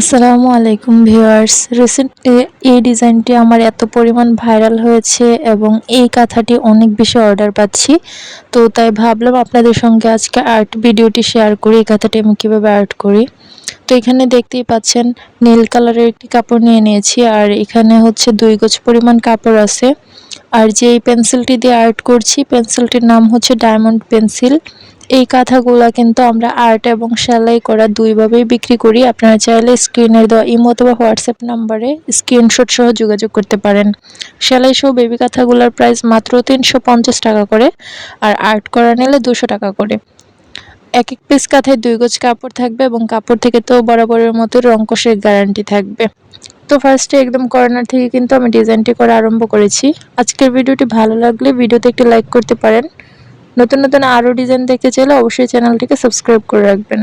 আসসালামু আলাইকুম viewers. Recent এই ডিজাইনটি আমার এত পরিমাণ ভাইরাল হয়েছে এবং এই কাঁথাটি অনেক বেশি অর্ডার পাচ্ছি। তো তাই ভাবলাম আপনাদের সঙ্গে আজকে আর্ট ভিডিওটি শেয়ার করি, এই কাঁথাটি আমি কীভাবে আর্ট করি। তো এখানে দেখতেই পাচ্ছেন, নীল কালারের একটি কাপড় নিয়ে নিয়েছি আর এখানে হচ্ছে দুই গোছ পরিমাণ কাপড় আছে। আর যে এই পেন্সিলটি দিয়ে আর্ট করছি পেন্সিলটির নাম হচ্ছে ডায়মন্ড পেন্সিল এই কাঁথাগুলো কিন্তু আমরা আর্ট এবং সেলাই করা দুইভাবেই বিক্রি করি। আপনারা চাইলে স্ক্রিনের দেওয়া ইমো অথবা হোয়াটসঅ্যাপ নাম্বারে স্ক্রিনশট সহ যোগাযোগ করতে পারেন। সেলাই সহ বেবি কাঁথাগুলোর প্রাইস মাত্র তিনশো পঞ্চাশ টাকা করে আর আর্ট করা নিলে দুশো টাকা করে। এক এক পিস কাঁথায় দুই গোছ কাপড় থাকবে এবং কাপড় থেকে তো বরাবরের মতো রঙ্কশের গ্যারান্টি থাকবে। তো ফার্স্টে একদম কর্নার থেকে কিন্তু আমি ডিজাইনটি করা আরম্ভ করেছি। আজকের ভিডিওটি ভালো লাগলে ভিডিওতে একটি লাইক করতে পারেন। নতুন নতুন আরও ডিজাইন দেখতে চাইলে অবশ্যই চ্যানেলটিকে সাবস্ক্রাইব করে রাখবেন।